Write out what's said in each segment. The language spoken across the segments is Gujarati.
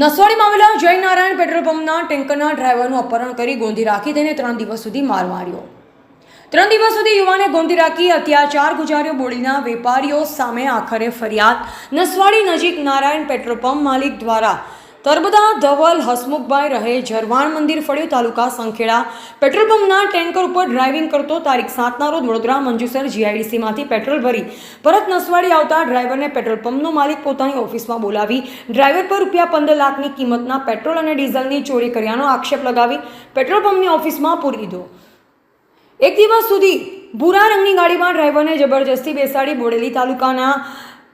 નસવાડીમાં મામલા જયનારાયણ પેટ્રોલ પંપના ટેન્કરના ડ્રાઈવરનું અપહરણ કરી ગોંધી રાખી તેને ત્રણ દિવસ સુધી માર માર્યો. ત્રણ દિવસ સુધી યુવાને ગોંધી રાખી અત્યાચાર ગુજાર્યો બોડીના વેપારીઓ સામે આખરે ફરિયાદ. નસવાડી નજીક નારાયણ પેટ્રોલ પંપ માલિક દ્વારા તરબદા, ધવલ, હસમુખભાઈ રહે ઝરવાણ મંદિર, ફળિયો તાલુકા, સંખેડા. પેટ્રોલ પંપના ટેન્કર ઉપર ડ્રાઇવિંગ કરતો તારીખ સાતના રોજ વડોદરા મંજુસર જીઆઈડીસીમાંથી પેટ્રોલ ભરી પરત નસવાડી આવતા ડ્રાઈવરને પેટ્રોલ પંપનો માલિક પોતાની ઓફિસમાં બોલાવી ડ્રાઈવર પર રૂપિયા પંદર લાખની કિંમતના પેટ્રોલ અને ડીઝલની ચોરી કર્યાનો આક્ષેપ લગાવી પેટ્રોલ પંપની ઓફિસમાં પૂરી દીધો. એક દિવસ સુધી ભૂરા રંગની ગાડીમાં ડ્રાઈવરને જબરજસ્તી બેસાડી બોડેલી તાલુકાના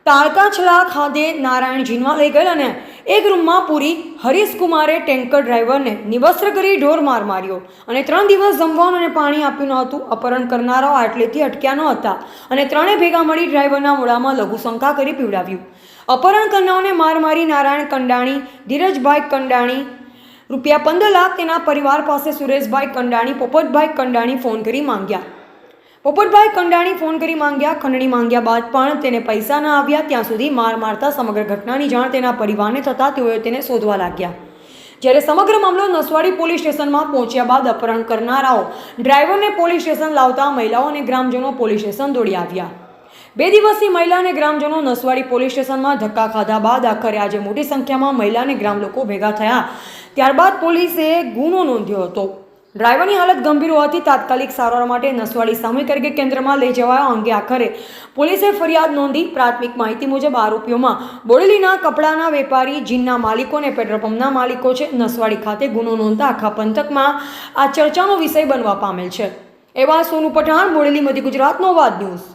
તાળકાછલા ખાતે નારાયણ જીનમાં લઈ ગયેલ અને એક રૂમમાં પૂરી હરીશ કુમારે ટેન્કર ડ્રાઈવરને નિવસ્ત્ર કરી ઢોર માર માર્યો અને ત્રણ દિવસ જમવાનું અને પાણી આપ્યું ન હતું અપહરણ કરનારાઓ આટલેથી અટક્યા ન હતા અને ત્રણે ભેગા મળી ડ્રાઈવરના મોડામાં લઘુશંકા કરી પીવડાવ્યું. અપહરણ કરનારોને માર મારી નારાયણ કંડાણી, ધીરજભાઈ કંડાણી રૂપિયા પંદર લાખ તેના પરિવાર પાસે સુરેશભાઈ કંડાણી, પોપટભાઈ કંડાણી ફોન કરી માંગ્યા. પોપટભાઈ કંડાણી ફોન કરી માંગ્યા. ખંડણી માંગ્યા બાદ પણ તેને પૈસા ન આવ્યા. ત્યાં સુધી માર મારતા સમગ્ર ઘટનાની જાણ તેના પરિવારને થતાં તેઓએ તેને શોધવા લાગ્યા. જ્યારે સમગ્ર મામલો નસવાડી પોલીસ સ્ટેશનમાં પહોંચ્યા બાદ અપહરણ કરનારાઓ ડ્રાઈવરને પોલીસ સ્ટેશન લાવતા મહિલાઓ અને ગ્રામજનો પોલીસ સ્ટેશન દોડી આવ્યા. બે દિવસથી મહિલા અને ગ્રામજનો નસવાડી પોલીસ સ્ટેશનમાં ધક્કા ખાધા બાદ આખરે આજે મોટી સંખ્યામાં મહિલા અને ગ્રામ લોકો ભેગા થયા. ત્યારબાદ પોલીસે ગુનો નોંધ્યો હતો. ડ્રાઈવરની હાલત ગંભીર હોવાથી તાત્કાલિક સારવાર માટે નસવાડી સામૂહિક આરોગ્ય કેન્દ્રમાં લઈ જવાયા અંગે આખરે પોલીસે ફરિયાદ નોંધી પ્રાથમિક માહિતી મુજબ આરોપીઓમાં બોડેલીના કપડાના વેપારી, જીનના માલિકો અને પેટ્રોલ પંપના માલિકો છે. નસવાડી ખાતે ગુનો નોંધતા આખા પંથકમાં આ ચર્ચાનો વિષય બનવા પામેલ છે. એવા સોનુ પઠાણ, બોડેલી, મધ્ય ગુજરાતનો વાદ ન્યૂઝ.